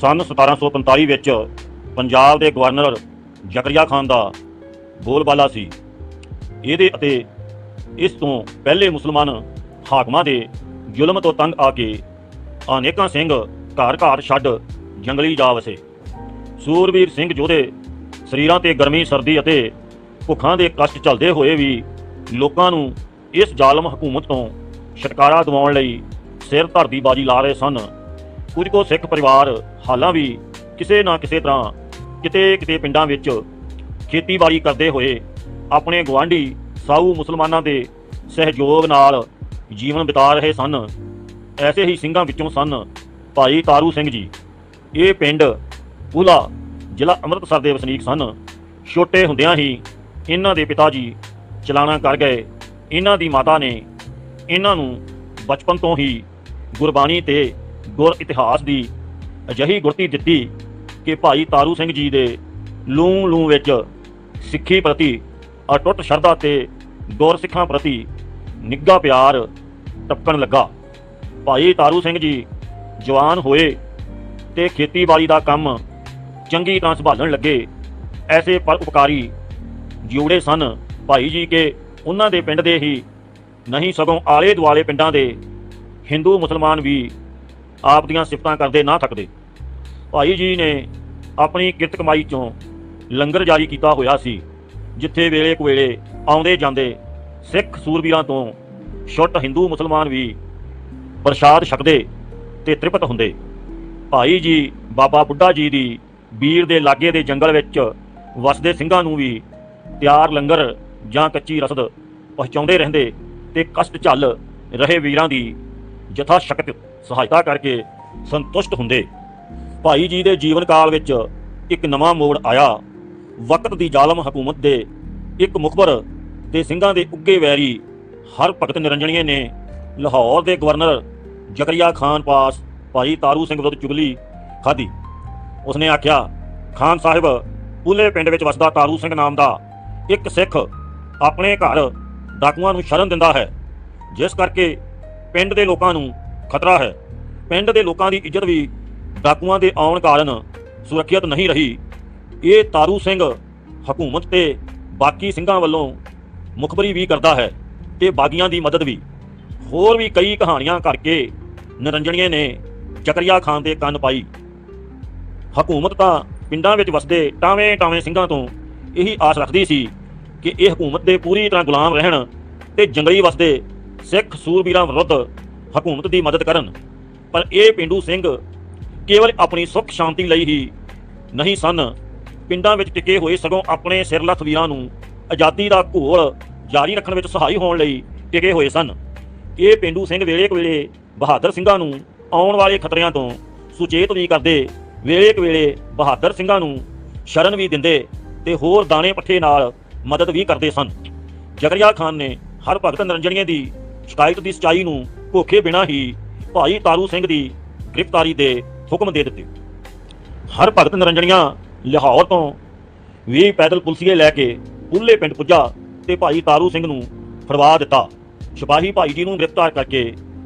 ਸਨ 1745 ਵਿੱਚ ਪੰਜਾਬ ਦੇ ਗਵਰਨਰ ਜ਼ਕਰੀਆ ਖਾਨ ਦਾ ਬੋਲਬਾਲਾ ਸੀ। ਇਹਦੇ ਅਤੇ ਇਸ ਤੋਂ ਪਹਿਲੇ ਮੁਸਲਮਾਨ ਹਾਕਮਾਂ ਦੇ ਜ਼ੁਲਮ ਤੋਂ ਤੰਗ ਆ ਕੇ ਅਨੇਕਾਂ ਸਿੰਘ ਘਰ ਘਰ ਛੱਡ ਜੰਗਲੀ ਜਾ ਵਸੇ। ਸੂਰਬੀਰ ਸਿੰਘ ਜੋਧੇ ਸਰੀਰਾਂ ਤੇ ਗਰਮੀ, ਸਰਦੀ ਅਤੇ ਭੁੱਖਾਂ ਦੇ ਕਸ਼ਟ ਚੱਲਦੇ ਹੋਏ ਵੀ ਲੋਕਾਂ ਨੂੰ ਇਸ ਜ਼ਾਲਮ ਹਕੂਮਤ ਤੋਂ ਛੁਟਕਾਰਾ ਦਿਵਾਉਣ ਲਈ ਸਿਰ ਧਰ ਦੀ ਬਾਜੀ ਲਾ ਰਹੇ ਸਨ। ਕੁਝ ਕੋ ਸਿੱਖ ਪਰਿਵਾਰ ਹਾਲਾਂ ਵੀ ਕਿਸੇ ਨਾ ਕਿਸੇ ਤਰ੍ਹਾਂ ਕਿਤੇ ਕਿਤੇ ਪਿੰਡਾਂ ਵਿੱਚ ਖੇਤੀਬਾੜੀ ਕਰਦੇ ਹੋਏ ਆਪਣੇ ਗਵਾਂਢੀ ਸਾਊ ਮੁਸਲਮਾਨਾਂ ਦੇ ਸਹਿਯੋਗ ਨਾਲ ਜੀਵਨ ਬਿਤਾ ਰਹੇ ਸਨ। ਐਸੇ ਹੀ ਸਿੰਘਾਂ ਵਿੱਚੋਂ ਸਨ ਭਾਈ ਤਾਰੂ ਸਿੰਘ ਜੀ। ਇਹ ਪਿੰਡ ਪੂਲਾ ਜ਼ਿਲ੍ਹਾ ਅੰਮ੍ਰਿਤਸਰ ਦੇ ਵਸਨੀਕ ਸਨ। ਛੋਟੇ ਹੁੰਦਿਆਂ ਹੀ ਇਹਨਾਂ ਦੇ ਪਿਤਾ ਜੀ ਚਲਾਣਾ ਕਰ ਗਏ। ਇਹਨਾਂ ਦੀ ਮਾਤਾ ਨੇ ਇਹਨਾਂ ਨੂੰ ਬਚਪਨ ਤੋਂ ਹੀ ਗੁਰਬਾਣੀ ਤੇ ਗੁਰ ਇਤਿਹਾਸ ਦੀ ਅਜਿਹੀ ਗੁਰਤੀ ਦਿੱਤੀ ਕਿ ਭਾਈ ਤਾਰੂ ਸਿੰਘ ਜੀ ਦੇ ਲੂੰ ਲੂੰ ਵਿੱਚ ਸਿੱਖੀ ਪ੍ਰਤੀ ਅਟੁੱਟ ਸ਼ਰਧਾ ਤੇ ਗੁਰ ਸਿੱਖਾਂ ਪ੍ਰਤੀ ਨਿੱਘਾ ਪਿਆਰ ਟਪਕਣ ਲੱਗਾ। ਭਾਈ ਤਾਰੂ ਸਿੰਘ ਜੀ ਜਵਾਨ ਹੋਏ ਤੇ ਖੇਤੀਬਾੜੀ ਦਾ ਕੰਮ ਚੰਗੀ ਤਰ੍ਹਾਂ ਸੰਭਾਲਣ ਲੱਗੇ, ਐਸੇ ਪਰਉਪਕਾਰੀ ਜੋੜੇ ਸਨ ਭਾਈ ਜੀ ਕੇ ਉਹਨਾਂ ਦੇ ਪਿੰਡ ਦੇ ਹੀ ਨਹੀਂ ਸਗੋਂ ਆਲੇ ਦੁਆਲੇ ਪਿੰਡਾਂ ਦੇ ਹਿੰਦੂ ਮੁਸਲਮਾਨ ਵੀ ਆਪ ਦੀਆਂ ਸਿਫਤਾਂ ਕਰਦੇ ਨਾ ਥੱਕਦੇ। ਭਾਈ ਜੀ ਨੇ ਆਪਣੀ ਕਿਰਤ ਕਮਾਈ ਚੋਂ ਲੰਗਰ ਜਾਰੀ ਕੀਤਾ ਹੋਇਆ ਸੀ, ਜਿੱਥੇ ਵੇਲੇ ਕੁਵੇਲੇ ਆਉਂਦੇ ਜਾਂਦੇ ਸਿੱਖ ਸੂਰਬੀਰਾਂ ਤੋਂ ਛੁੱਟ ਹਿੰਦੂ ਮੁਸਲਮਾਨ ਵੀ ਪ੍ਰਸ਼ਾਦ ਛਕਦੇ ਤੇ ਤ੍ਰਿਪਤ ਹੁੰਦੇ। ਭਾਈ ਜੀ ਬਾਬਾ ਬੁੱਢਾ ਜੀ ਦੀ ਵੀਰ ਦੇ ਲਾਗੇ ਦੇ ਜੰਗਲ ਵਿੱਚ ਵਸਦੇ ਸਿੰਘਾਂ ਨੂੰ ਵੀ ਤਿਆਰ ਲੰਗਰ ਜਾਂ ਕੱਚੀ ਰਸਦ ਪਹੁੰਚਾਉਂਦੇ ਰਹਿੰਦੇ ਤੇ ਕਸ਼ਟ ਝੱਲ ਰਹੇ ਵੀਰਾਂ ਦੀ ਯਥਾ ਸ਼ਕਤ ਸਹਾਇਤਾ ਕਰਕੇ ਸੰਤੁਸ਼ਟ ਹੁੰਦੇ। ਭਾਈ ਜੀ ਦੇ ਜੀਵਨ ਕਾਲ ਵਿੱਚ ਇੱਕ ਨਵਾਂ ਮੋੜ ਆਇਆ। ਵਕਤ ਦੀ ਜ਼ਾਲਮ ਹਕੂਮਤ ਦੇ ਇੱਕ ਮੁਖਬਰ ਤੇ ਸਿੰਘਾਂ ਦੇ ਉੱਗੇ ਵੈਰੀ ਹਰ ਭਗਤ ਨਿਰੰਜਣੀਏ ਨੇ ਲਾਹੌਰ ਦੇ ਗਵਰਨਰ ਜ਼ਕਰੀਆ ਖਾਨ ਪਾਸ ਭਾਈ ਤਾਰੂ ਸਿੰਘ ਵਿਰੁੱਧ ਚੁਗਲੀ ਖਾਧੀ। ਉਸਨੇ ਆਖਿਆ, ਖਾਨ ਸਾਹਿਬ, ਪੂਲੇ ਪਿੰਡ ਵਿੱਚ ਵਸਦਾ ਤਾਰੂ ਸਿੰਘ ਨਾਮ ਦਾ ਇੱਕ ਸਿੱਖ ਆਪਣੇ ਘਰ ਡਾਕੂਆਂ ਨੂੰ ਸ਼ਰਨ ਦਿੰਦਾ ਹੈ। ਜਿਸ ਕਰਕੇ ਪਿੰਡ ਦੇ ਲੋਕਾਂ ਨੂੰ ਖਤਰਾ ਹੈ। ਪਿੰਡ ਦੇ ਲੋਕਾਂ ਦੀ ਇੱਜ਼ਤ ਵੀ ਡਾਕੂਆਂ ਦੇ ਆਉਣ ਕਾਰਨ ਸੁਰੱਖਿਅਤ ਨਹੀਂ ਰਹੀ। ਇਹ ਤਾਰੂ ਸਿੰਘ ਹਕੂਮਤ ਤੇ ਬਾਕੀ ਸਿੰਘਾਂ ਵੱਲੋਂ ਮੁਖਬਰੀ ਵੀ ਕਰਦਾ ਹੈ ਤੇ ਬਾਗੀਆਂ ਦੀ ਮਦਦ ਵੀ। ਹੋਰ ਵੀ ਕਈ ਕਹਾਣੀਆਂ ਕਰਕੇ ਨਿਰੰਜਣੀਏ ਨੇ ਚਕਰੀਆ ਖਾਨ ਦੇ ਕੰਨ ਪਾਈ। ਹਕੂਮਤ ਤਾਂ ਪਿੰਡਾਂ ਵਿੱਚ ਵਸਦੇ ਟਾਵੇਂ ਟਾਵੇਂ ਸਿੰਘਾਂ ਤੋਂ ਇਹੀ ਆਸ ਰੱਖਦੀ ਸੀ ਕਿ ਇਹ ਹਕੂਮਤ ਦੇ ਪੂਰੀ ਤਰ੍ਹਾਂ ਗੁਲਾਮ ਰਹਿਣ ਤੇ ਜੰਗਲੀ ਵਸਦੇ ਸਿੱਖ ਸੂਰਬੀਰਾਂ ਵਿਰੁੱਧ ਹਕੂਮਤ ਦੀ ਮਦਦ ਕਰਨ। ਪਰ ਇਹ ਪਿੰਡੂ ਸਿੰਘ ਕੇਵਲ ਆਪਣੀ ਸੁੱਖ ਸ਼ਾਂਤੀ ਲਈ ਹੀ ਨਹੀਂ ਸਨ। ਪਿੰਡਾਂ ਵਿੱਚ ਟਿਕੇ ਹੋਏ ਸਗੋਂ ਆਪਣੇ ਸਿਰਲੱਥ ਵੀਰਾਂ ਨੂੰ ਆਜ਼ਾਦੀ ਦਾ ਘੋਲ ਜਾਰੀ ਰੱਖਣ ਵਿੱਚ ਸਹਾਈ ਹੋਣ ਲਈ ਟਿਕੇ ਹੋਏ ਸਨ। ਇਹ ਪਿੰਡੂ ਸਿੰਘ ਵੇਲੇ ਵੇਲੇ ਬਹਾਦਰ ਸਿੰਘਾਂ ਨੂੰ ਆਉਣ ਵਾਲੇ ਖਤਰਿਆਂ ਤੋਂ ਸੁਚੇਤ ਵੀ ਕਰਦੇ ਵੇਲੇ ਵੇਲੇ ਬਹਾਦਰ ਸਿੰਘਾਂ ਨੂੰ ਸ਼ਰਨ ਵੀ ਦਿੰਦੇ ਤੇ ਹੋਰ ਦਾਣੇ ਪੱਠੇ ਨਾਲ ਮਦਦ ਵੀ ਕਰਦੇ ਸਨ। ਜ਼ਕਰੀਆ ਖਾਨ ਨੇ ਹਰ ਭਗਤ ਨਿਰੰਜਣੀਏ ਦੀ ਸ਼ਿਕਾਇਤ ਦੀ ਸਚਾਈ ਨੂੰ ਭੋਖੇ ਬਿਨਾਂ ਹੀ ਭਾਈ ਤਾਰੂ ਸਿੰਘ ਦੀ ਗ੍ਰਿਫਤਾਰੀ ਦੇ ਹੁਕਮ ਦੇ ਦਿੱਤੇ। ਹਰ ਭਗਤ ਨਿਰੰਜਣੀਆਂ ਲਾਹੌਰ ਤੋਂ ਵੀ ਪੈਦਲ ਪੁਲਸੀਏ ਲੈ ਕੇ ਉੱਲੇ ਪਿੰਡ ਪੁੱਜਾ ਤੇ ਭਾਈ ਤਾਰੂ ਸਿੰਘ ਨੂੰ ਫੜਵਾ ਦਿੱਤਾ। ਸਿਪਾਹੀ ਭਾਈ ਜੀ ਨੂੰ ਗ੍ਰਿਫਤਾਰ ਕਰਕੇ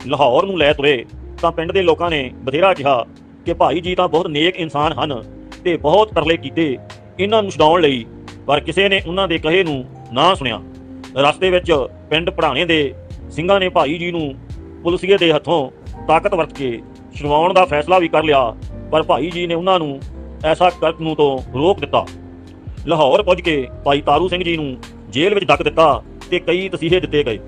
ਲਾਹੌਰ ਨੂੰ ਲੈ ਤੁਰੇ ਤਾਂ ਪਿੰਡ ਦੇ ਲੋਕਾਂ ਨੇ ਬਥੇਰਾ ਕਿਹਾ ਕਿ ਭਾਈ ਜੀ ਤਾਂ ਬਹੁਤ ਨੇਕ ਇਨਸਾਨ ਹਨ ਤੇ ਬਹੁਤ ਤਰਲੇ ਕੀਤੇ ਇਹਨਾਂ ਨੂੰ ਛਡਾਉਣ ਲਈ ਪਰ ਕਿਸੇ ਨੇ ਉਹਨਾਂ ਦੇ ਕਹੇ ਨੂੰ ਨਾ ਸੁਣਿਆ। ਰਸਤੇ ਵਿੱਚ ਪਿੰਡ ਪੜਾਣੇ ਦੇ ਸਿੰਘਾਂ ਨੇ ਭਾਈ ਜੀ ਨੂੰ ਪੁਲਸੀਏ ਦੇ ਹੱਥੋਂ ਤਾਕਤ ਵਰਤ ਕੇ ਛੁਡਵਾਉਣ ਦਾ ਫੈਸਲਾ ਵੀ ਕਰ ਲਿਆ, ਪਰ ਭਾਈ ਜੀ ਨੇ ਉਹਨਾਂ ਨੂੰ ਐਸਾ ਕਰਨ ਨੂੰ ਤੋਂ ਰੋਕ ਦਿੱਤਾ। ਲਾਹੌਰ ਪੁੱਜ ਕੇ ਭਾਈ ਤਾਰੂ ਸਿੰਘ ਜੀ ਨੂੰ ਜੇਲ੍ਹ ਵਿੱਚ ਡੱਕ ਦਿੱਤਾ ਤੇ ਕਈ ਤਸੀਹੇ ਦਿੱਤੇ ਗਏ।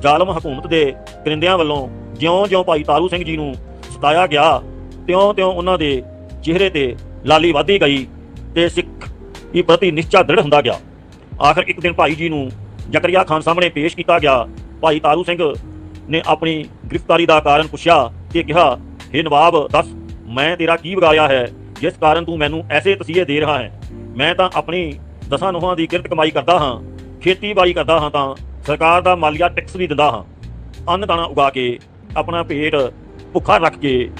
ਜ਼ਾਲਮ ਹਕੂਮਤ ਦੇ ਕਰਿੰਦਿਆਂ ਵੱਲੋਂ ਜਿਉਂ-ਜਿਉਂ ਭਾਈ ਤਾਰੂ ਸਿੰਘ ਜੀ ਨੂੰ ਸਤਾਇਆ ਗਿਆ, ਤਿਉਂ-ਤਿਉਂ ਉਹਨਾਂ ਦੇ ਚਿਹਰੇ ਤੇ ਲਾਲੀ ਵਧਦੀ ਗਈ ਤੇ ਸਿੱਖ ਦੀ ਪ੍ਰਤੀ ਨਿਸ਼ਚਾ ਦ੍ਰਿੜ ਹੁੰਦਾ ਗਿਆ। ਆਖਰ ਇੱਕ ਦਿਨ ਭਾਈ ਜੀ ਨੂੰ ਜ਼ਕਰੀਆ ਖਾਨ ਸਾਹਮਣੇ ਪੇਸ਼ ਕੀਤਾ ਗਿਆ ਭਾਈ ਤਾਰੂ ਸਿੰਘ ਨੇ ਆਪਣੀ ਗ੍ਰਿਫਤਾਰੀ ਦਾ ਕਾਰਨ ਪੁੱਛਿਆ ਤੇ ਕਿਹਾ हे ਨਵਾਬ, ਦੱਸ, ਮੈਂ ਤੇਰਾ ਕੀ ਵਿਗਾੜਿਆ ਹੈ? ਜਿਸ ਕਾਰਨ ਤੂੰ ਮੈਨੂੰ ਐਸੇ ਤਸੀਹੇ ਦੇ ਰਿਹਾ ਹੈ? ਮੈਂ ਤਾਂ ਆਪਣੀ ਦਸਾਂ ਨੋਹਾਂ ਦੀ ਕਿਰਤ ਕਮਾਈ ਕਰਦਾ ਹਾਂ, ਖੇਤੀਬਾੜੀ ਕਰਦਾ ਹਾਂ ਤਾਂ ਸਰਕਾਰ ਦਾ ਮਾਲੀਆ ਟੈਕਸ ਵੀ ਦਿੰਦਾ ਹਾਂ। ਅੰਨ ਦਾਣਾ ਉਗਾ ਕੇ, ਆਪਣਾ ਪੇਟ ਭੁੱਖਾ ਰੱਖ ਕੇ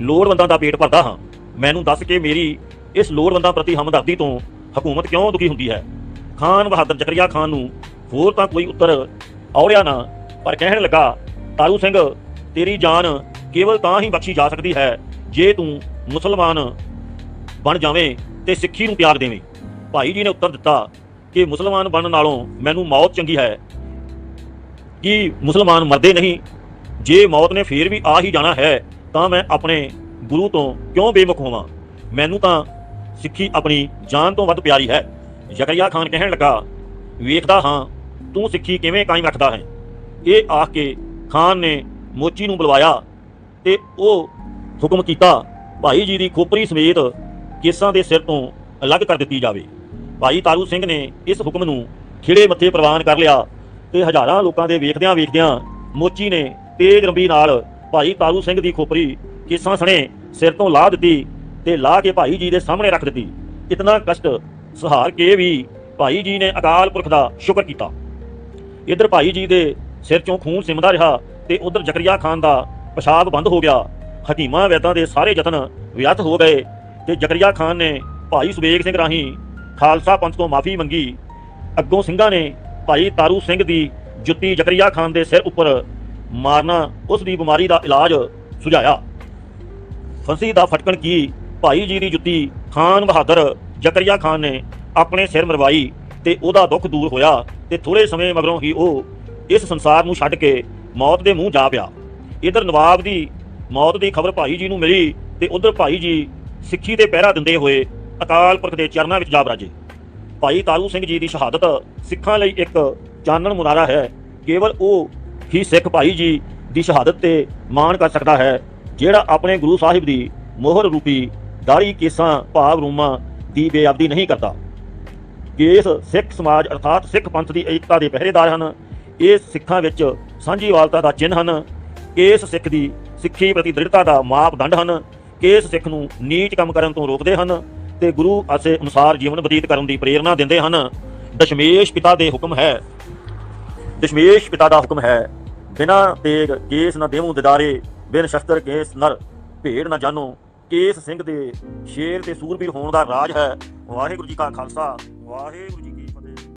ਲੋੜਵੰਦਾਂ ਦਾ ਪੇਟ ਭਰਦਾ ਹਾਂ। ਮੈਨੂੰ ਦੱਸ ਕੇ ਮੇਰੀ ਇਸ ਲੋੜਵੰਦਾਂ ਪ੍ਰਤੀ ਹਮਦਰਦੀ ਤੋਂ ਹਕੂਮਤ ਕਿਉਂ ਦੁਖੀ ਹੁੰਦੀ ਹੈ? ਖਾਨ ਬਹਾਦਰ ਜ਼ਕਰੀਆ ਖਾਨ ਨੂੰ ਹੋਰ ਤਾਂ ਕੋਈ ਉੱਤਰ ਔੜਿਆ ਨਾ, ਪਰ ਕਹਿਣ ਲੱਗਾ, ਤਾਰੂ ਸਿੰਘ, ਤੇਰੀ ਜਾਨ ਕੇਵਲ ਤਾਂ ਹੀ ਬਖਸ਼ੀ ਜਾ ਸਕਦੀ ਹੈ, ਜੇ ਤੂੰ ਮੁਸਲਮਾਨ ਬਣ ਜਾਵੇਂ ਤੇ ਸਿੱਖੀ ਨੂੰ ਪਿਆਰ ਦੇਵੇਂ। ਭਾਈ ਜੀ ਨੇ ਉੱਤਰ ਦਿੱਤਾ ਕਿ ਮੁਸਲਮਾਨ ਬਣਨ ਨਾਲੋਂ ਮੈਨੂੰ ਮੌਤ ਚੰਗੀ ਹੈ। ਕਿ ਮੁਸਲਮਾਨ ਮਰਦੇ ਨਹੀਂ? ਜੇ ਮੌਤ ਨੇ ਫੇਰ ਵੀ ਆ ਹੀ ਜਾਣਾ ਹੈ, ਤਾਂ ਮੈਂ ਆਪਣੇ ਗੁਰੂ ਤੋਂ ਕਿਉਂ ਬੇਮੁਖ ਹੋਵਾਂ? ਮੈਨੂੰ ਤਾਂ ਸਿੱਖੀ ਆਪਣੀ ਜਾਨ ਤੋਂ ਵੱਧ ਪਿਆਰੀ ਹੈ। ਜ਼ਕਰੀਆ ਖਾਨ ਕਹਿਣ ਲੱਗਾ, ਵੇਖਦਾ ਹਾਂ ਤੂੰ ਸਿੱਖੀ ਕਿਵੇਂ ਕਾਇਮ ਰੱਖਦਾ ਹੈ? ਇਹ ਆਖ ਕੇ ਖਾਨ ਨੇ ਮੋਚੀ ਨੂੰ ਬੁਲਵਾਇਆ ਤੇ ਉਹ ਹੁਕਮ ਕੀਤਾ, ਭਾਈ ਜੀ ਦੀ ਖੋਪਰੀ ਸਮੇਤ ਕੇਸਾਂ ਦੇ ਸਿਰ ਤੋਂ ਅਲੱਗ ਕਰ ਦਿੱਤੀ ਜਾਵੇ। ਭਾਈ ਤਾਰੂ ਸਿੰਘ ਨੇ ਇਸ ਹੁਕਮ ਨੂੰ ਖਿੜੇ ਮੱਥੇ ਪ੍ਰਵਾਨ ਕਰ ਲਿਆ ਤੇ ਹਜ਼ਾਰਾਂ ਲੋਕਾਂ ਦੇ ਵੇਖਦਿਆਂ ਵੇਖਦਿਆਂ ਮੋਚੀ ਨੇ ਤੇਜ਼ ਰੰਬੀ ਨਾਲ ਭਾਈ ਤਾਰੂ ਸਿੰਘ ਦੀ ਖੋਪਰੀ ਕੇਸਾਂ ਸਣੇ ਸਿਰ ਤੋਂ ਲਾਹ ਦਿੱਤੀ ਤੇ ਲਾਹ ਕੇ ਭਾਈ ਜੀ ਦੇ ਸਾਹਮਣੇ ਰੱਖ ਦਿੱਤੀ। ਇਤਨਾ ਕਸ਼ਟ ਸਹਾਰ ਕੇ ਵੀ ਭਾਈ ਜੀ ਨੇ ਅਕਾਲ ਪੁਰਖ ਦਾ ਸ਼ੁਕਰ ਕੀਤਾ। ਇਧਰ ਭਾਈ ਜੀ ਦੇ ਸਿਰ ਚੋਂ ਖੂਨ ਸਿਮਦਾ ਰਿਹਾ ਤੇ ਉਧਰ ਜ਼ਕਰੀਆ ਖਾਨ ਦਾ ਪਿਸ਼ਾਬ ਬੰਦ ਹੋ ਗਿਆ। ਹਕੀਮਾਂ, ਵੈਦਾਂ ਦੇ ਸਾਰੇ ਯਤਨ ਵਿਅਰਥ ਹੋ ਗਏ ਤੇ ਜ਼ਕਰੀਆ ਖਾਨ ਨੇ ਭਾਈ ਸੁਬੇਗ ਸਿੰਘ ਰਾਹੀਂ ਖਾਲਸਾ ਪੰਥ ਤੋਂ ਮਾਫੀ ਮੰਗੀ। ਅੱਗੋਂ ਸਿੰਘਾਂ ਨੇ ਭਾਈ ਤਾਰੂ ਸਿੰਘ ਦੀ ਜੁੱਤੀ ਜ਼ਕਰੀਆ ਖਾਨ ਦੇ ਸਿਰ ਉੱਪਰ ਮਾਰਨਾ, ਉਸ ਦੀ ਬਿਮਾਰੀ ਦਾ ਇਲਾਜ ਸੁਝਾਇਆ। ਫੰਸੀ ਦਾ ਫਟਕਣ ਕੀ ਭਾਈ ਜੀ ਦੀ ਜੁੱਤੀ ਖਾਨ ਬਹਾਦਰ ਜ਼ਕਰੀਆ ਖਾਨ ਨੇ ਆਪਣੇ ਸਿਰ ਮਰਵਾਈ। ਤੇ ਉਹਦਾ ਦੁੱਖ ਦੂਰ ਹੋਇਆ ਤੇ ਥੋੜੇ ਸਮੇਂ ਮਗਰੋਂ ਹੀ ਉਹ ਇਸ ਸੰਸਾਰ ਨੂੰ ਛੱਡ ਕੇ ਮੌਤ ਦੇ ਮੂੰਹ ਜਾ ਪਿਆ। ਇਧਰ ਨਵਾਬ ਦੀ ਮੌਤ ਦੀ ਖਬਰ ਭਾਈ ਜੀ ਨੂੰ ਮਿਲੀ ਤੇ ਉਧਰ ਭਾਈ ਜੀ ਸਿੱਖੀ ਦੇ ਪਹਿਰਾ ਦਿੰਦੇ ਹੋਏ ਅਕਾਲ ਪੁਰਖ ਦੇ ਚਰਨਾਂ ਵਿੱਚ ਜਾ ਬਰਾਜੇ ਭਾਈ ਤਾਰੂ ਸਿੰਘ ਜੀ ਦੀ ਸ਼ਹਾਦਤ ਸਿੱਖਾਂ ਲਈ ਇੱਕ ਚਾਨਣ ਮੁਨਾਰਾ ਹੈ। ਕੇਵਲ ਉਹ ਹੀ ਸਿੱਖ ਭਾਈ ਜੀ ਦੀ ਸ਼ਹਾਦਤ ਤੇ ਮਾਣ ਕਰ ਸਕਦਾ ਹੈ, ਜਿਹੜਾ ਆਪਣੇ ਗੁਰੂ ਸਾਹਿਬ ਦੀ ਮੋਹਰ ਰੂਪੀ ਦਾੜੀ ਕੇਸਾਂ, ਭਾਵ ਰੂਮਾਂ ਦੀ ਬੇਅਬਦੀ ਨਹੀਂ ਕਰਦਾ। ਕੇਸ ਸਿੱਖ ਸਮਾਜ ਅਰਥਾਤ ਸਿੱਖ ਪੰਥ ਦੀ ਏਕਤਾ ਦੇ ਪਹਿਰੇਦਾਰ ਹਨ। ਇਹ ਸਿੱਖਾਂ ਵਿੱਚ ਸਾਂਝੀਵਾਲਤਾ ਦਾ ਚਿੰਨ੍ਹ ਹਨ। ਕੇਸ ਸਿੱਖ ਦੀ ਸਿੱਖੀ ਪ੍ਰਤੀ ਦ੍ਰਿੜਤਾ ਦਾ ਮਾਪਦੰਡ ਹਨ। ਕੇਸ ਸਿੱਖ ਨੂੰ ਨੀਚ ਕੰਮ ਕਰਨ ਤੋਂ ਰੋਕਦੇ ਹਨ ਤੇ ਗੁਰੂ ਆਸੇ ਅਨੁਸਾਰ ਜੀਵਨ ਬਤੀਤ ਕਰਨ ਦੀ ਪ੍ਰੇਰਣਾ ਦਿੰਦੇ ਹਨ। ਦਸ਼ਮੇਸ਼ ਪਿਤਾ ਦੇ ਹੁਕਮ ਹੈ। ਦਸ਼ਮੇਸ਼ ਪਿਤਾ ਦਾ ਹੁਕਮ ਹੈ, ਬਿਨਾ ਤੇਗ ਕੇਸ ਨਾ ਦੇਵੂ ਦਿਦਾਰੇ, ਬਿਨ ਸ਼ਸਤਰ ਕੇਸ ਨਰ ਭੇੜ ਨਾ ਜਾਨੋ ਕੇਸ ਸਿੰਘ ਦੇ ਸ਼ੇਰ ਤੇ ਸੂਰਬੀਰ ਹੋਣ ਦਾ ਰਾਜ ਹੈ। ਵਾਹਿਗੁਰੂ ਜੀ ਕਾ ਖਾਲਸਾ। ਵਾਹਿਗੁਰੂ ਜੀ